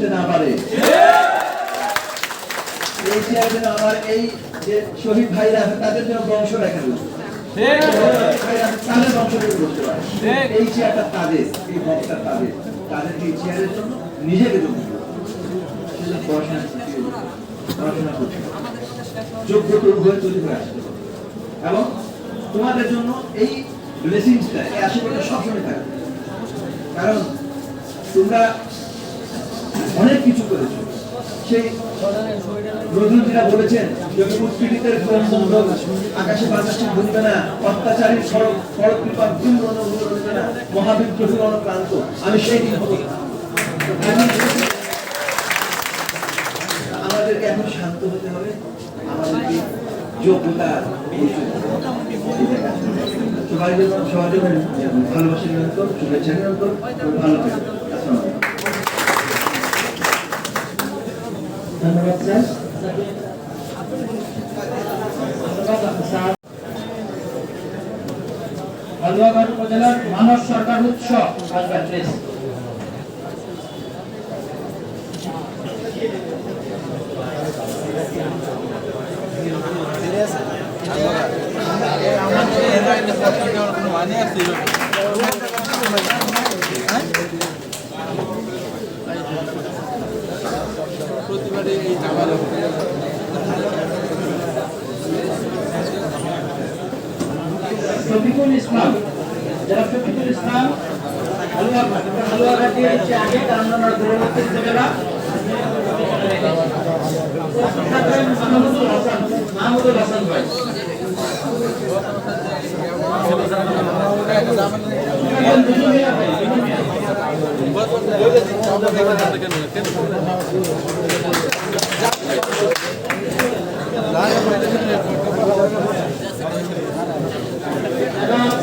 বসতে না পারে। এই চেয়ার যেন আমার এই যে শহীদ ভাইরা আছে তাদের জন্য বংশ রেখা তাদের বংশ থেকে পারে। এই চেয়ারটা তাদের এই বক্সটা তাদের। তাদেরকে এই চেয়ারের জন্য নিজেকে যোগ্য করতে হবে। সেজন্য পড়াশোনা পড়াশোনা করতে হবে। যোগ্য তৈরি করে আসতে এবং তোমাদের জন্য এই ব্লেসিংসটা এই আশীর্বাদটা সবসময় থাকবে। কারণ তোমরা অনেক কিছু করেছ। সেই যেটা বলেছেন ক্রমবন্ধ আকাশে বাতাসে ঘুরবে না, অত্যাচারী সড়ক সড়ক কৃপা ভিন্ন অনুরোধবে না, মহাবিদ্রোহী অনুক্রান্ত আমি সেই দিন হব আমি- আমাদেরকে এখন শান্ত হতে হবে। আমাদেরকে যোগ্যতা ভালো ধন্যবাদ। স্যার হালুয়াঘাট উপজেলার মানব সরকার উৎসব আসবেন প্লিজ শফিকুল ইসলাম যারা শফিকুল ইসলাম হালুয়াঘাট হালুয়াঘাট আগে দূরবর্তী মাহমুদুল হাসান ভাই।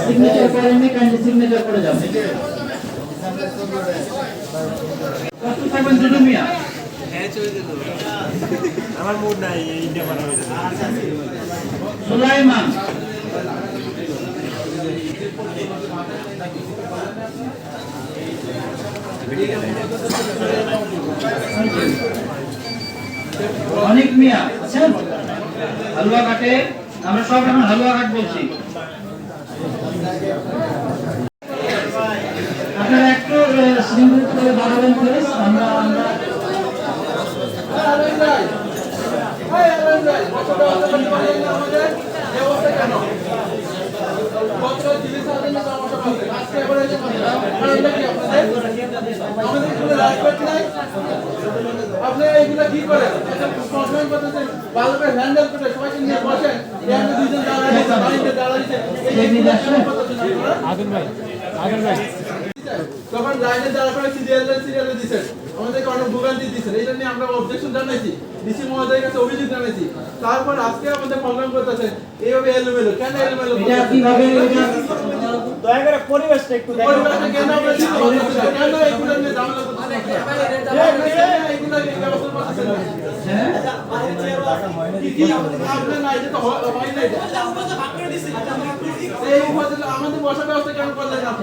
সিগনেচার করেননি কাইন্ডলি সিগনেচার করে যান কত থাকবেন দুজু মিয়া? আমার মুড নাই ইন্ডিয়া মারা হয়েছে সুলাইমান। অনেক মিয়া আছেন? হালুয়া ঘাটে? আমরা সব এখন হালুয়া ঘাট বলছি। আপনারা একটু শৃঙ্খল করে দাঁড়াবেন প্লিজ আমরা আমরা আপনারা এগুলো কি করেন? সবসময় বলতেছেন ভালো হ্যান্ডেল করে সবাইকে নিয়ে বসেন। এখানে দুইজন দাঁড়া দিচ্ছে বাড়িতে দাঁড়া আসুন। আগুন ভাই আগুন ভাই। তখন লাইনে দাঁড়া করে সিরিয়ালে সিরিয়ালে দিচ্ছেন আমাদেরকে অনেক ভোগান্তি দিচ্ছেন এটা নিয়ে আমরা অবজেকশন জানাইছি। ডিসি মহোদয়ের কাছে অভিযোগ জানাইছি। তারপর আজকে আমাদের প্রোগ্রাম করতেছেন এইভাবে এলোমেলো। কেন এলোমেলো কীভাবে দয়া করে পরিবেশটা একটু আপনার?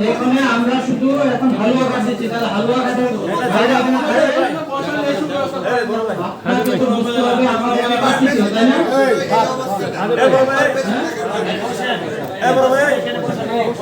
এখানে আমরা শুধু এখন হালুয়া ঘাট তাহলে হালুয়া ঘাটের বাইরে